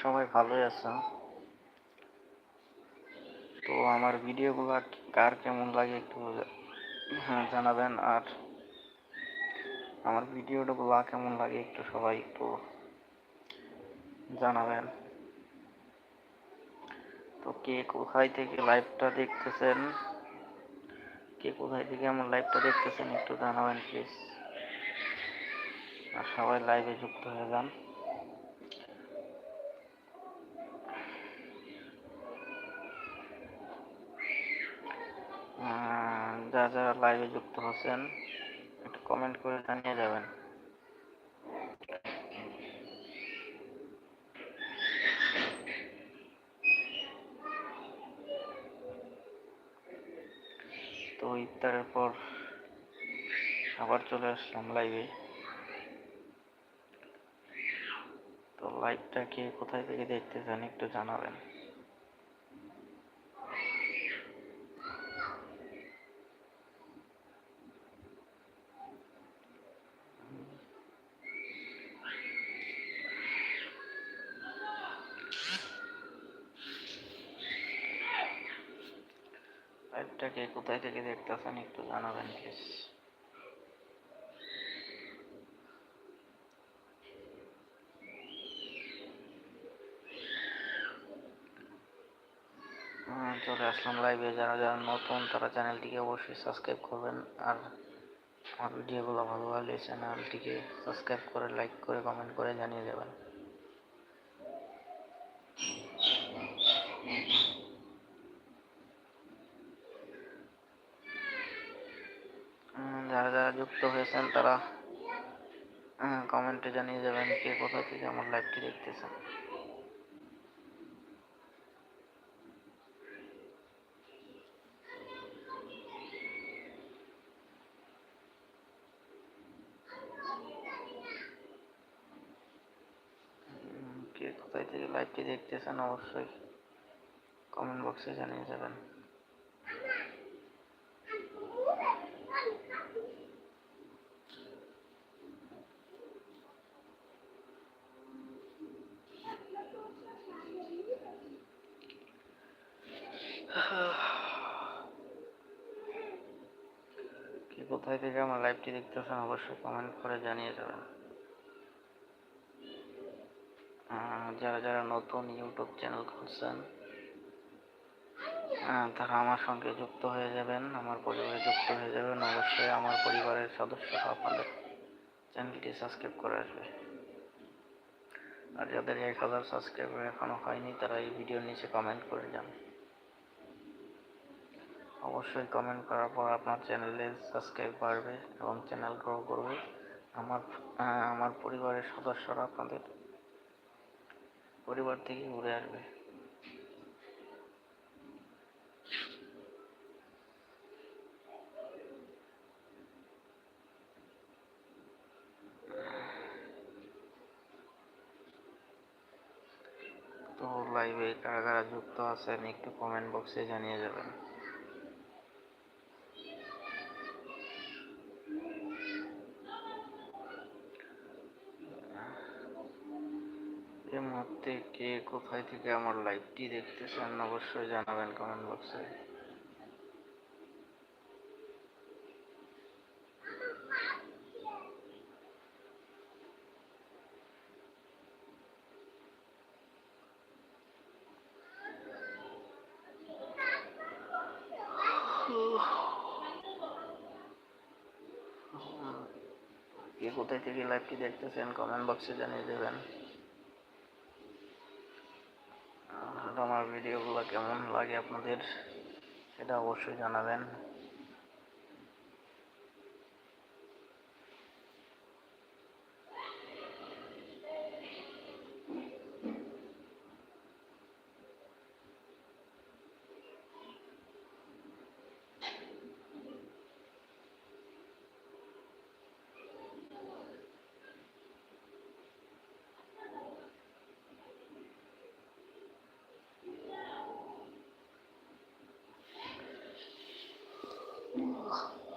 সবাই ভালোই আছেন তো আমার ভিডিওগুলো কার কেমন লাগে একটু জানাবেন, আর আমার ভিডিওগুলো কেমন লাগে একটু সবাই একটু জানাবেন। তো কে কোথায় থেকে লাইভটা দেখতেছেন? কে কোথায় থেকে আমার লাইভটা দেখতেছেন একটু জানাবেন প্লিজ আর সবাই লাইভে যুক্ত হয়ে যান। যারা যারা লাইভে যুক্ত হচ্ছেন একটু কমেন্ট করে জানিয়ে যাবেন তো ইফতারের পর আবার চলে আসলাম লাইভে তো লাইভটা কে কোথায় থেকে দেখতেছেন একটু জানাবেন। লাইভটা কোথায় থেকে দেখতেছেন একটু জানাবেন প্লিজ চলে আসলাম লাইভে যারা যারা নতুন, তারা চ্যানেলটিকে অবশ্যই সাবস্ক্রাইব করবেন। আর আমার ভিডিওগুলো ভালো লাগলে চ্যানেলটিকে সাবস্ক্রাইব করে লাইক করে কমেন্ট করে জানিয়ে দেবেন উম, যারা যারা যুক্ত হয়েছেন তারা কমেন্টে জানিয়ে যাবেন কে কোথা থেকে আমার লাইভটি দেখতেছেন। কে কোথায় থেকে লাইভটি দেখতেছেন অবশ্যই কমেন্ট বক্সে জানিয়ে যাবেন কে কোথায় থেকে আমার লাইভটি দেখতেছেন অবশ্যই কমেন্ট করে জানিয়ে যাবেন যারা যারা নতুন ইউটিউব চ্যানেল খুলছেন তারা আমার সঙ্গে যুক্ত হয়ে যাবেন, আমার পরিবারে যুক্ত হয়ে যাবেন। অবশ্যই আমার পরিবারের সদস্য আপনাদের চ্যানেলটি সাবস্ক্রাইব করে আসবে। আর যাদের এক হাজার সাবস্ক্রাইবার এখনও হয়নি, তারা এই ভিডিওর নিচে কমেন্ট করে যান। অবশ্যই কমেন্ট করার পর আপনার চ্যানেলে সাবস্ক্রাইব বাড়বে এবং চ্যানেল গ্রো করবে। আমার আমার পরিবারের সদস্যরা আপনাদের পরিবার থেকে ঘুরে আসবে। তো লাইভে কারা কারা যুক্ত আছেন একটু কমেন্ট বক্সে জানিয়ে যাবেন এই মুহূর্তে কে কোথায় থেকে আমার লাইভটি দেখতেছেন অবশ্যই জানাবেন কমেন্ট বক্সে কে কোথায় থেকে লাইভটি দেখতেছেন কমেন্ট বক্সে জানিয়ে দেবেন। আমার ভিডিওগুলো কেমন লাগে আপনাদের সেটা অবশ্যই জানাবেন। 了。